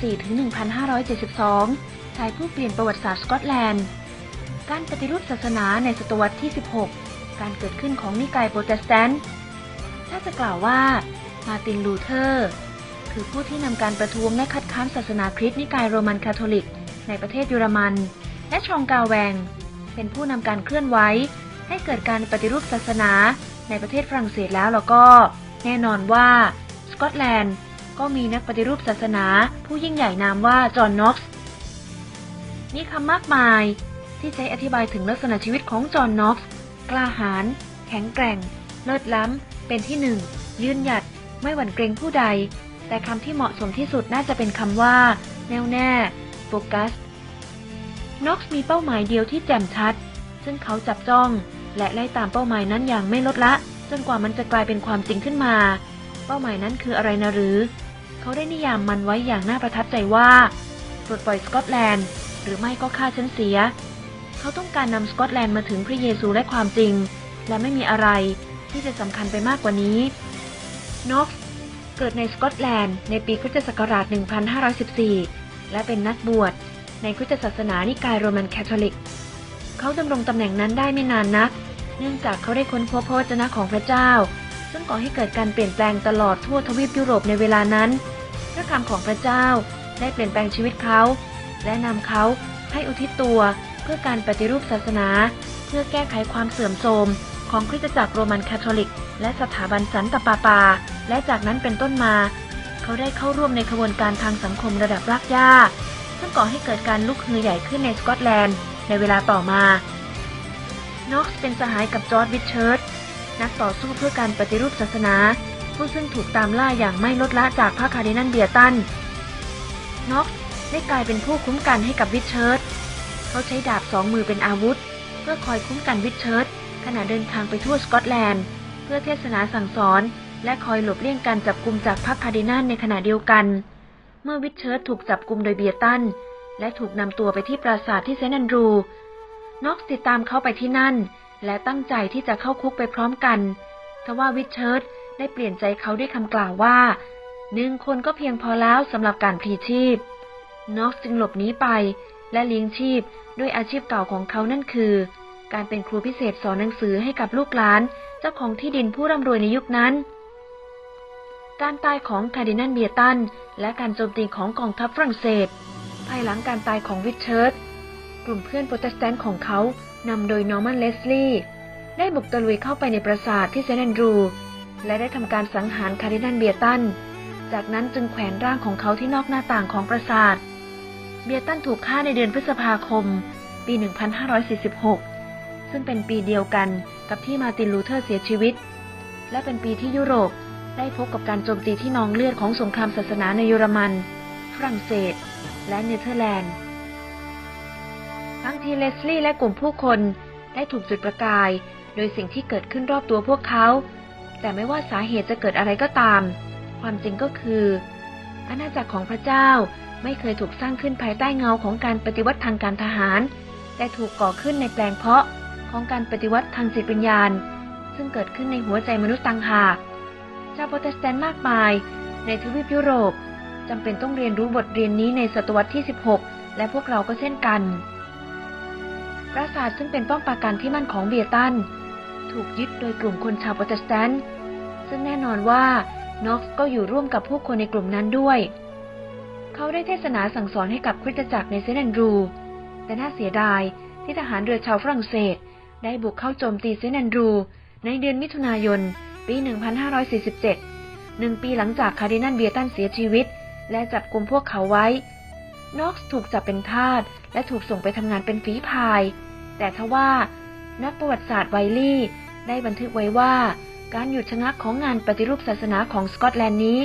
1574ถึง1572 ชายผู้เปลี่ยนประวัติศาสตร์สกอตแลนด์ การปฏิรูปศาสนาในศตวรรษที่ 16 การเกิดขึ้นของนิกายโปรเตสแตนต์ ถ้าจะกล่าวว่า มาร์ตินลูเทอร์ คือผู้ที่นำการประท้วงและคัดค้านศาสนาคริสต์นิกายโรมันคาทอลิก ในประเทศเยอรมัน และชองกาแวง เป็นผู้นำการเคลื่อนไหวให้เกิดการปฏิรูปศาสนาในประเทศฝรั่งเศสแล้วแล้วก็ แน่นอนว่าสกอตแลนด์ ก็มีนักปฏิรูปศาสนา ผู้ยิ่งใหญ่นามว่าจอห์นน็อกซ์มีคำมากมายที่ใช้อธิบายถึงลักษณะชีวิตของจอห์นน็อกซ์กล้าหาญแข็งแกร่ง เลิศล้ำ เป็นที่หนึ่ง ยืนหยัด ไม่หวั่นเกรงผู้ใด แต่คำที่เหมาะสมที่สุดน่าจะเป็นคำว่า แน่วแน่ โฟกัส น็อกซ์มีเป้าหมายเดียวที่แจ่มชัด ซึ่งเขาจับจ้อง และไล่ตามเป้าหมายนั้นอย่างไม่ลดละ จนกว่ามันจะกลายเป็นความจริงขึ้นมา เป้าหมายนั้นคืออะไรนะหรือ เขาได้นิยามมันไว้อย่างน่าประทับใจว่าปลดปล่อยสกอตแลนด์ หรือไม่ก็ฆ่าฉันเสีย เขาต้องการนำสกอตแลนด์มาถึงพระเยซูและความจริง และไม่มีอะไรที่จะสำคัญไปมากกว่านี้น็อกซ์เกิดในสกอตแลนด์ในปีคริสตศักราช 1514 และเป็นนักบวชในคริสตศาสนานิกายโรมันคาทอลิก เขาดำรงตำแหน่งนั้นได้ไม่นานนัก เนื่องจากเขาได้ค้นพบพระวจนะของพระเจ้า ซึ่งก่อให้เกิดการเปลี่ยนแปลงตลอดทั่วทวีปยุโรปในเวลานั้น พระคำของพระเจ้าได้เปลี่ยนแปลงชีวิตเขา และนำเขาให้อุทิศตัวเพื่อการปฏิรูปศาสนา เพื่อแก้ไขความเสื่อมโทรมของคริสตจักรโรมันคาทอลิก และสถาบันสันตปาปา และจากนั้นเป็นต้นมา เขาได้เข้าร่วมในขบวนการทางสังคมระดับรากหญ้า ซึ่งก่อให้เกิดการลุกฮือใหญ่ขึ้นในสกอตแลนด์ ในเวลาต่อมา น็อกซ์เป็นสหายกับจอร์ดวิชเชิร์ตนักต่อสู้เพื่อการปฏิรูปศาสนา ผู้ซึ่งถูกตามล่าอย่างไม่ลดละจากพระคาร์ดินัลเบียตันน็อกได้กลายเป็นผู้คุ้มกันให้กับวิชเชิร์ตเขาใช้ดาบสองมือเป็นอาวุธ เพื่อคอยคุ้มกันวิชเชิร์ตขณะเดินทางไปทั่วสกอตแลนด์ เพื่อเทศนาสั่งสอน และคอยหลบเลี่ยงการจับกลุ่มจากพระคาร์ดินัลในขณะเดียวกัน เมื่อวิชเชิร์ตถูกจับกลุ่มโดยเบียตัน และถูกนำตัวไปที่ปราสาทที่เซนต์แอนดรูน็อกติดตามเขาไปที่นั่น และตั้งใจที่จะเข้าคุกไปพร้อมกันทว่าวิชเชิร์ต ได้เปลี่ยนใจเขาด้วยคำกล่าวว่าหนึ่งคนก็เพียงพอแล้วสำหรับการพลีชีพ น็อกจึงหลบหนีไป และเลี้ยงชีพด้วยอาชีพเก่าของเขานั่นคือ การเป็นครูพิเศษสอนหนังสือให้กับลูกหลาน เจ้าของที่ดินผู้ร่ำรวยในยุคนั้น การตายของคาร์ดินัลเบียตัน และการโจมตีของกองทัพฝรั่งเศส ภายหลังการตายของวิชเชิร์ตกลุ่มเพื่อนโปรเตสแตนต์ของเขานำโดยนอร์แมนเลสลีย์ได้บุกตะลุยเข้าไปในปราสาทที่เซนต์แอนดรู และได้ทำการสังหารคารินัลเบียตัน จากนั้นจึงแขวนร่างของเขาที่นอกหน้าต่างของปราสาท เบียตันถูกฆ่าในเดือนพฤษภาคม ปี 1546 ซึ่งเป็นปีเดียวกันกับที่มาตินลูเทอร์เสียชีวิต และเป็นปีที่ยุโรปได้พบกับการโจมตีที่นองเลือดของสงครามศาสนาในเยอรมัน ฝรั่งเศส และเนเธอร์แลนด์บางทีเลสลี่และกลุ่มผู้คนได้ถูกจุดประกาย โดยสิ่งที่เกิดขึ้นรอบตัวพวกเขา แต่ไม่ว่าสาเหตุจะเกิดอะไรก็ตาม ความจริงก็คือ อาณาจักรของพระเจ้าไม่เคยถูกสร้างขึ้นภายใต้เงาของการปฏิวัติทางการทหาร แต่ถูกก่อขึ้นในแปลงเพาะของการปฏิวัติทางจิตวิญญาณ ซึ่งเกิดขึ้นในหัวใจมนุษย์ต่างหากชาวโปรเตสแตนต์มากมาย ในทวีปยุโรปจำเป็นต้องเรียนรู้บทเรียนนี้ในศตวรรษที่ 16 และพวกเราก็เช่นกัน ปราสาทซึ่งเป็นป้อมปราการที่มั่นของเบียตัน ถูกยึดโดยกลุ่มคนชาวโปรเตสแตนต์ซึ่งแน่นอนว่าน็อกซ์ก็อยู่ร่วมกับผู้คนในกลุ่มนั้นด้วย เขาได้เทศนาสั่งสอนให้กับคริสตจักรในเซนแอนดรู แต่น่าเสียดายที่ทหารเรือชาวฝรั่งเศส ได้บุกเข้าโจมตีเซนแอนดรู ในเดือนมิถุนายน ปี 1547 หนึ่งปีหลังจากคาร์ดินัลเบียตันเสียชีวิต และจับกลุ่มพวกเขาไว้น็อกซ์ถูกจับเป็นทาสและถูกส่งไปทำงานเป็นฝีพาย แต่ทว่านักประวัติศาสตร์ไวลี่ ได้บันทึกไว้ว่า การหยุดชะงักของงานปฏิรูปศาสนาของสกอตแลนด์นี้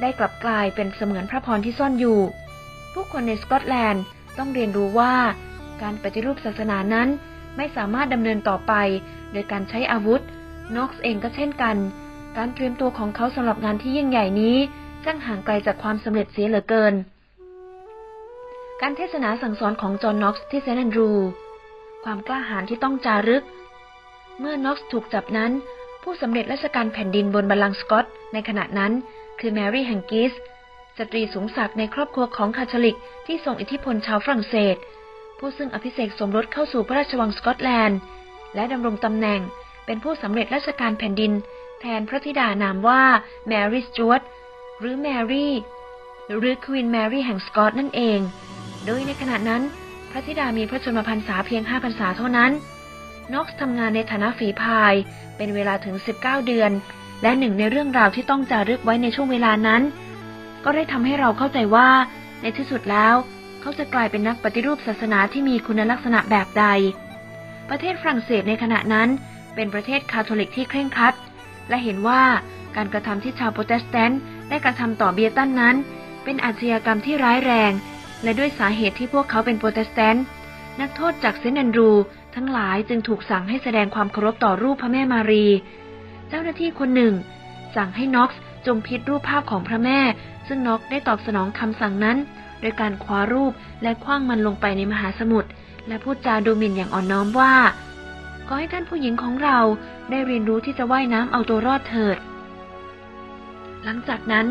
ได้กลับกลายเป็นเสมือนพระพรที่ซ่อนอยู่ ผู้คนในสกอตแลนด์ต้องเรียนรู้ว่า การปฏิรูปศาสนานั้นไม่สามารถดำเนินต่อไป โดยการใช้อาวุธน็อกซ์เองก็เช่นกัน การเตรียมตัวของเขาสำหรับงานที่ยิ่งใหญ่นี้ช่างห่างไกลจากความสำเร็จเสียเหลือเกิน การเทศนาสั่งสอนของจอห์นน็อกซ์ที่เซนต์แอนดรู ความกล้าหาญที่ต้องจารึก เมื่อน็อกซ์ถูกจับนั้น ผู้สำเร็จราชการแผ่นดินบนบัลลังก์สกอต ในขณะนั้น คือแมรี่แฮงกิส สตรีสูงศักดิ์ในครอบครัวของคาทอลิกที่ทรงอิทธิพลชาวฝรั่งเศส ผู้ซึ่งอภิเษกสมรสเข้าสู่พระราชวังสกอตแลนด์ และดำรงตำแหน่งเป็นผู้สำเร็จราชการแผ่นดิน แทนพระธิดานามว่าแมรี่สจวตหรือแมรี่หรือควีนแมรี่แห่งสกอตนั่นเอง โดยในขณะนั้น พระธิดามีพระชนมพรรษาเพียง5พรรษาเท่านั้น น็อกซ์ทำงานในฐานะฝีพาย เป็นเวลาถึง 19 เดือน และหนึ่งในเรื่องราวที่ต้องจารึกไว้ในช่วงเวลานั้น ก็ได้ทำให้เราเข้าใจว่า ในที่สุดแล้ว เขาจะกลายเป็นนักปฏิรูปศาสนาที่มีคุณลักษณะแบบใด ประเทศฝรั่งเศสในขณะนั้น เป็นประเทศคาทอลิกที่เคร่งครัด และเห็นว่าการกระทำที่ชาวโปรเตสแตนต์ได้กระทำต่อเบียตันนั้น เป็นอาชญากรรมที่ร้ายแรง และด้วยสาเหตุที่พวกเขาเป็นโปรเตสแตนต์นักโทษจากเซนต์แอนดรู ทั้งหลายจึงถูกสั่งให้แสดงความเคารพต่อรูปพระแม่มารี เจ้าหน้าที่คนหนึ่ง สั่งให้น็อกซ์จงพิดรูปภาพของพระแม่ ซึ่งน็อกได้ตอบสนองคำสั่งนั้น โดยการคว้ารูปและคว้างมันลงไปในมหาสมุทรและพูดจาดูหมิ่นอย่างอ่อนน้อมว่าขอให้ท่านผู้หญิงของเราได้เรียนรู้ที่จะว่ายน้ำเอาตัวรอดเถิด หลังจากนั้น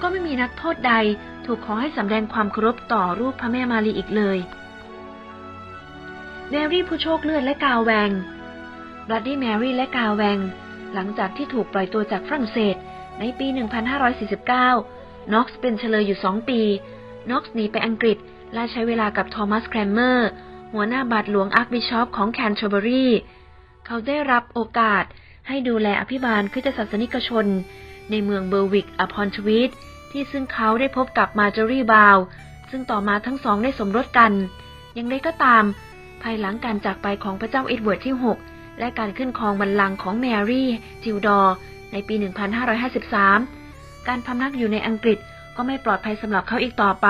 ก็ไม่มีนักโทษใดถูกขอให้สำแดงความเคารพต่อรูปพระแม่มารีอีกเลย แมรี่ผู้โชคเลือดและกาวแวงบลัดดี้แมรี่และกาวแวง หลังจากที่ถูกปล่อยตัวจากฝรั่งเศสในปี 1549 น็อกซ์เป็นเฉลยอยู่สองปี น็อกซ์หนีไปอังกฤษ และใช้เวลากับโทมัสแครมเมอร์ หัวหน้าบาทหลวงอาร์คบิชอปของแคนเทอร์เบอรีเขาได้รับโอกาสให้ดูแลอภิบาลคริสตศาสนิกชน ในเมืองเบอร์วิกอพอนทวีตที่ซึ่งเขาได้พบกับมาจอรี่บาว ซึ่งต่อมาทั้งสองได้สมรสกันยังไงก็ตาม ภายหลังการจากไปของพระเจ้าเอ็ดเวิร์ดที่ 6 และการขึ้นครองบัลลังก์ของแมรี่ จิวดอร์ ในปี 1553 การพำนักอยู่ในอังกฤษก็ไม่ปลอดภัยสำหรับเขาอีกต่อไป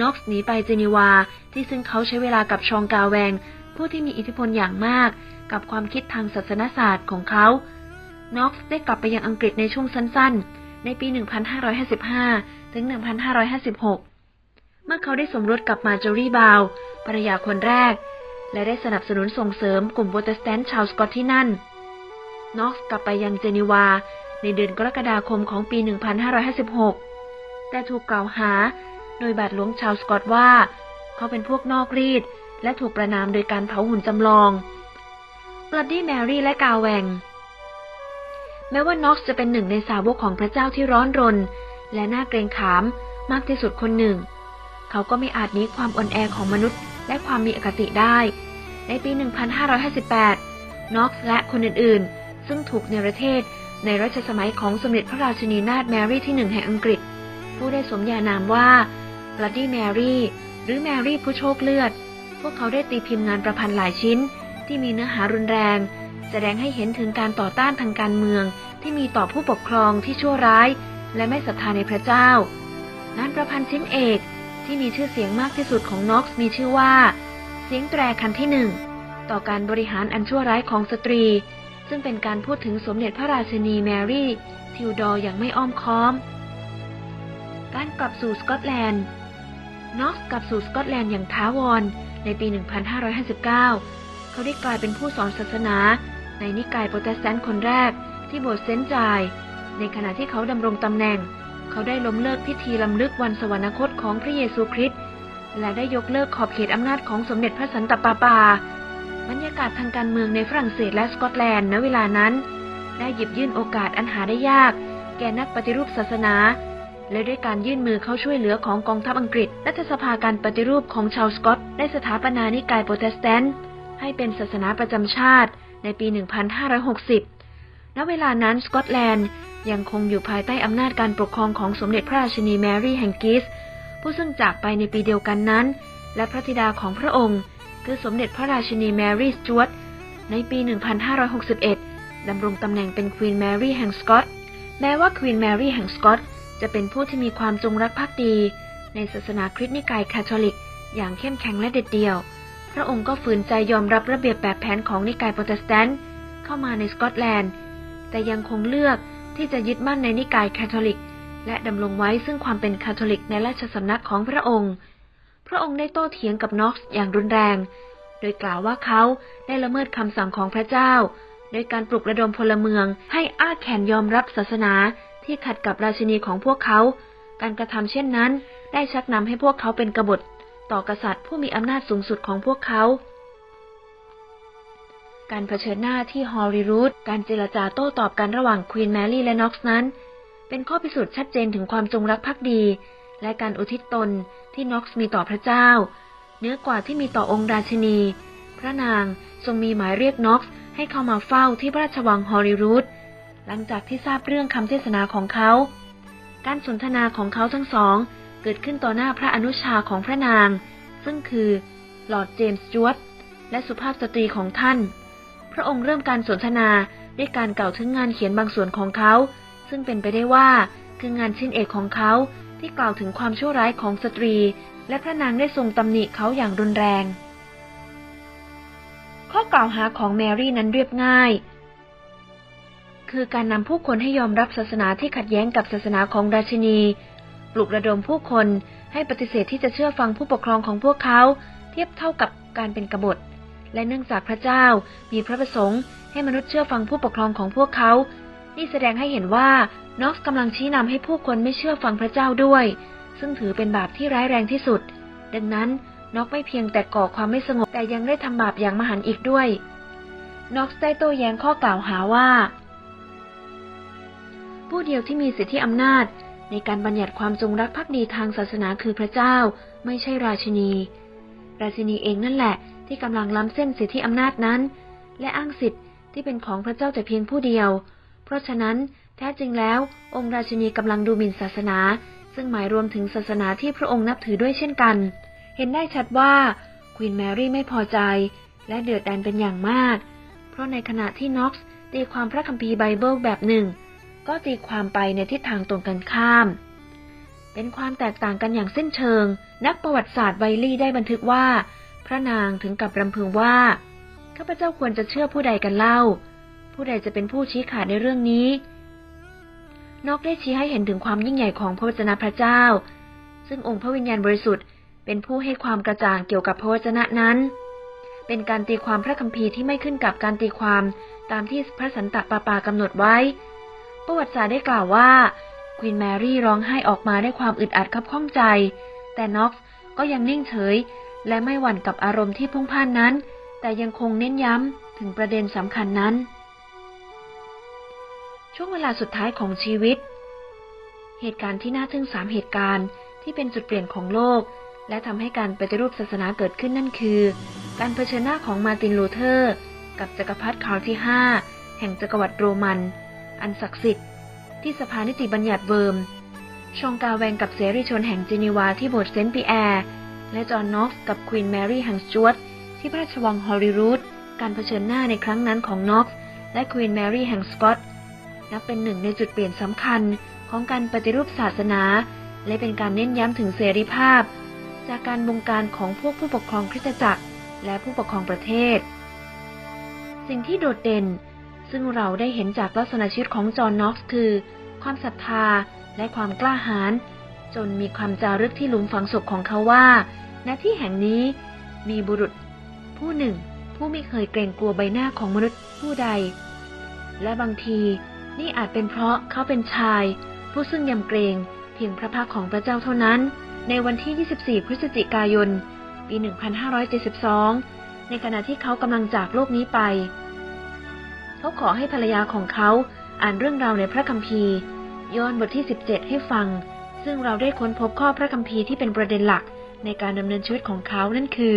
น็อกซ์หนีไปเจนีวา ที่ซึ่งเขาใช้เวลากับชองกาแวง ผู้ที่มีอิทธิพลอย่างมาก กับความคิดทางศาสนศาสตร์ของเขาน็อกซ์ได้กลับไปยังอังกฤษในช่วงสั้นๆ ในปี 1555 ถึง 1556 เมื่อเขาได้สมรสกับมาจอรี่บาวภรรยาคนแรก และได้สนับสนุนส่งเสริมกลุ่มโปรเตสแตนต์ชาวสกอตที่นั่นน็อกซ์กลับไปยังเจนีวา ในเดือนกรกฎาคมของปี 1556 แต่ถูกกล่าวหาโดยบาทหลวงชาวสกอตว่า เขาเป็นพวกนอกรีด และถูกประนามโดยการเผาหุ่นจำลองบลัดดี้แมรี่และกาแวง แม้ว่าน็อกซ์จะเป็นหนึ่งในสาวกของพระเจ้าที่ร้อนรน และน่าเกรงขามมากที่สุดคนหนึ่ง เขาก็ไม่อาจหนีความอ่อนแอของมนุษย์ และความมีอคติได้ ในปี 1558 น็อกซ์และคนอื่นๆ ซึ่งถูกเนรเทศในรัชสมัยของสมเด็จพระราชินีนาถแมรี่ที่หนึ่งแห่งอังกฤษ ผู้ได้สมญานามว่าบลัดดี้แมรี่หรือแมรี่ผู้โชคเลือด พวกเขาได้ตีพิมพ์งานประพันธ์หลายชิ้น ที่มีเนื้อหารุนแรง แสดงให้เห็นถึงการต่อต้านทางการเมือง ที่มีต่อผู้ปกครองที่ชั่วร้าย และไม่ศรัทธาในพระเจ้างานประพันธ์ชิ้นเอก ที่มีชื่อเสียงมากที่สุดของน็อกซ์มีชื่อว่า เสียงแตรคันที่หนึ่งต่อการบริหารอันชั่วร้ายของสตรี ซึ่งเป็นการพูดถึงสมเด็จพระราชินีแมรี่ ทิวดอร์อย่างไม่อ้อมค้อม การกลับสู่สกอตแลนด์น็อกซ์กลับสู่สกอตแลนด์อย่างท้าวรในปี 1559 เขาได้กลายเป็นผู้สอนศาสนา ในนิกายโปรเตสแตนต์คนแรกที่โบสถ์เซนต์จาย ในขณะที่เขาดำรงตำแหน่ง เขาได้ล้มเลิกพิธีลำลึกวันสวรรคตของพระเยซูคริสต์และได้ยกเลิกขอบเขตอำนาจของสมเด็จพระสันตะปาปา บรรยากาศทางการเมืองในฝรั่งเศสและสกอตแลนด์ณเวลานั้น ได้หยิบยื่นโอกาสอันหาได้ยาก แก่นักปฏิรูปศาสนา และด้วยการยื่นมือเข้าช่วยเหลือของกองทัพอังกฤษ รัฐสภาการปฏิรูปของชาวสกอต ได้สถาปนานิกายโปรเตสแตนต์ให้เป็นศาสนาประจำชาติในปี 1560 ณเวลานั้นสกอตแลนด์ยังคงอยู่ภายใต้อำนาจการปกครองของสมเด็จพระราชินีแมรี่แห่งกิส ผู้ซึ่งจากไปในปีเดียวกันนั้น และพระธิดาของพระองค์ คือสมเด็จพระราชินีแมรี่สจวตในปี 1561 ดำรงตำแหน่งเป็นควีนแมรี่แห่งสกอต แม้ว่าควีนแมรี่แห่งสกอตจะเป็นผู้ที่มีความจงรักภักดี ในศาสนาคริสต์นิกายคาทอลิก อย่างเข้มแข็งและเด็ดเดี่ยว พระองค์ก็ฝืนใจยอมรับระเบียบแบบแผนของนิกายโปรเตสแตนต์เข้ามาในสกอตแลนด์ แต่ยังคงเลือกที่จะยึดมั่นในนิกายคาทอลิก และดำรงไว้ซึ่งความเป็นคาทอลิกในราชสำนักของพระองค์ พระองค์ได้โต้เถียงกับน็อกซ์อย่างรุนแรง โดยกล่าวว่าเขาได้ละเมิดคำสั่งของพระเจ้า โดยการปลุกระดมพลเมือง ให้อ้าแขนยอมรับศาสนาที่ขัดกับราชินีของพวกเขา การกระทำเช่นนั้น ได้ชักนำให้พวกเขาเป็นกบฏต่อกษัตริย์ผู้มีอำนาจสูงสุดของพวกเขา การเผชิญหน้าที่ฮอลลีรูดการเจรจาโต้ตอบกันระหว่างควีนแมรี่และน็อกซ์นั้น เป็นข้อพิสูจน์ชัดเจนถึงความจงรักภักดี และการอุทิศตนที่น็อกซ์มีต่อพระเจ้าเนื้อกว่าที่มีต่อองค์ราชินี พระนางทรงมีหมายเรียกน็อกซ์ให้เข้ามาเฝ้าที่พระราชวังฮอลลีรูดหลังจากที่ทราบเรื่องคำเทศนาของเขา การสนทนาของเขาทั้งสอง เกิดขึ้นต่อหน้าพระอนุชาของพระนาง ซึ่งคือลอร์ดเจมส์จวตและสุภาพสตรีของท่าน พระองค์เริ่มการสนทนาด้วยการกล่าวถึงงานเขียนบางส่วนของเขา ซึ่งเป็นไปได้ว่าคืองานชิ้นเอกของเขาที่กล่าวถึงความชั่วร้ายของสตรี และพระนางได้ทรงตำหนิเขาอย่างรุนแรง ข้อกล่าวหาของแมรี่นั้นเรียบง่าย คือการนำผู้คนให้ยอมรับศาสนาที่ขัดแย้งกับศาสนาของราชินี ปลุกระดมผู้คนให้ปฏิเสธที่จะเชื่อฟังผู้ปกครองของพวกเขา เทียบเท่ากับการเป็นกบฏ และเนื่องจากพระเจ้ามีพระประสงค์ให้มนุษย์เชื่อฟังผู้ปกครองของพวกเขา นี่แสดงให้เห็นว่าน็อกกำลังชี้นำให้ผู้คนไม่เชื่อฟังพระเจ้าด้วย ซึ่งถือเป็นบาปที่ร้ายแรงที่สุด ดังนั้นน็อกไม่เพียงแต่ก่อความไม่สงบแต่ยังได้ทำบาปอย่างมหันต์อีกด้วยน็อกได้โต้แย้งข้อกล่าวหาว่า ผู้เดียวที่มีสิทธิอำนาจ ในการบัญญัติความจงรักภักดีทางศาสนาคือพระเจ้า ไม่ใช่ราชินี ราชินีเองนั่นแหละ ที่กำลังล้ำเส้นสิทธิอำนาจนั้น และอ้างสิทธิ์ที่เป็นของพระเจ้าแต่เพียงผู้เดียว เพราะฉะนั้นแท้จริงแล้ว องค์ราชินีกำลังดูหมิ่นศาสนา ซึ่งหมายรวมถึงศาสนาที่พระองค์นับถือด้วยเช่นกัน เห็นได้ชัดว่าควีนแมรี่ไม่พอใจ และเดือดดานเป็นอย่างมาก เพราะในขณะที่น็อกซ์ตีความพระคัมภีร์ไบเบิลแบบหนึ่ง ก็ตีความไปในทิศทางตรงกันข้าม เป็นความแตกต่างกันอย่างสิ้นเชิง นักประวัติศาสตร์ไวลี่ได้บันทึกว่า ระนางถึงกับรำพึงว่า ข้าพเจ้าควรจะเชื่อผู้ใดกันเล่า ผู้ใดจะเป็นผู้ชี้ขาดในเรื่องนี้ นอกได้ชี้ให้เห็นถึงความยิ่งใหญ่ของพระวจนะพระเจ้า ซึ่งองค์พระวิญญาณบริสุทธิ์เป็นผู้ให้ความกระจ่างเกี่ยวกับพระวจนะนั้น เป็นการตีความพระคัมภีร์ที่ไม่ขึ้นกับการตีความตามที่พระสันตะปาปากำหนดไว้ ประวัติศาสตร์ได้กล่าวว่าควีนแมรี่ร้องไห้ออกมาด้วยความอึดอัดคับข้องใจ แต่น็อกซ์ก็ยังนิ่งเฉย และไม่หวั่นกับอารมณ์ที่พุ่งพ่านนั้น แต่ยังคงเน้นย้ำถึงประเด็นสำคัญนั้น ช่วงเวลาสุดท้ายของชีวิต เหตุการณ์ที่น่าทึ่งสามเหตุการณ์ที่เป็นจุดเปลี่ยนของโลก และทำให้การปฏิรูปศาสนาเกิดขึ้นนั่นคือ การเผชิญหน้าของมาตินลูเทอร์ กับจักรพรรดิคาร์ลที่ 5 แห่งจักรวรรดิโรมัน อันศักดิ์สิทธิ์ที่สภานิติบัญญัติเวิร์มชองกาแวงกับเสรีชนแห่งเจนีวาที่โบสถ์เซนต์ปีแอร์ และจอห์นน็อกซ์กับควีนแมรี่แห่งสจวตที่พระราชวังฮอลลีรูดการเผชิญหน้าในครั้งนั้นของน็อกซ์และควีนแมรี่แห่งสกอตนับเป็นหนึ่งในจุดเปลี่ยนสำคัญของการปฏิรูปศาสนา และเป็นการเน้นย้ำถึงเสรีภาพ จากการบงการของพวกผู้ปกครองคริสตจักร และผู้ปกครองประเทศ สิ่งที่โดดเด่น ซึ่งเราได้เห็นจากลักษณะชีวิตของจอห์นน็อกซ์คือ ความศรัทธาและความกล้าหาญจนมีความจารึกที่หลุมฝังศพของเขาว่า ณที่แห่งนี้มีบุรุษ ผู้หนึ่งผู้ไม่เคยเกรงกลัวใบหน้าของมนุษย์ผู้ใด และบางทีนี่อาจเป็นเพราะเขาเป็นชาย ผู้ซึ่งยำเกรงเพียงพระพักของพระเจ้าเท่านั้น ในวันที่ 24 พฤศจิกายน ปี 1572 ในขณะที่เขากำลังจากโลกนี้ไป เขาขอให้ภรรยาของเขาอ่านเรื่องราวในพระคัมภีร์ย้อนบทที่ 17 ให้ฟัง ซึ่งเราได้ค้นพบข้อพระคัมภีร์ที่เป็นประเด็นหลัก ในการดำเนินชีวิตของเขานั่นคือ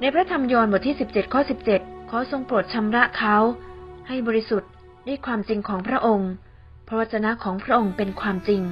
ในพระธรรมยอห์นบทที่ 17 ข้อ 17 ขอทรงโปรดชำระเขา ให้บริสุทธิ์ด้วยความจริงของพระองค์ พระวจนะของพระองค์เป็นความจริง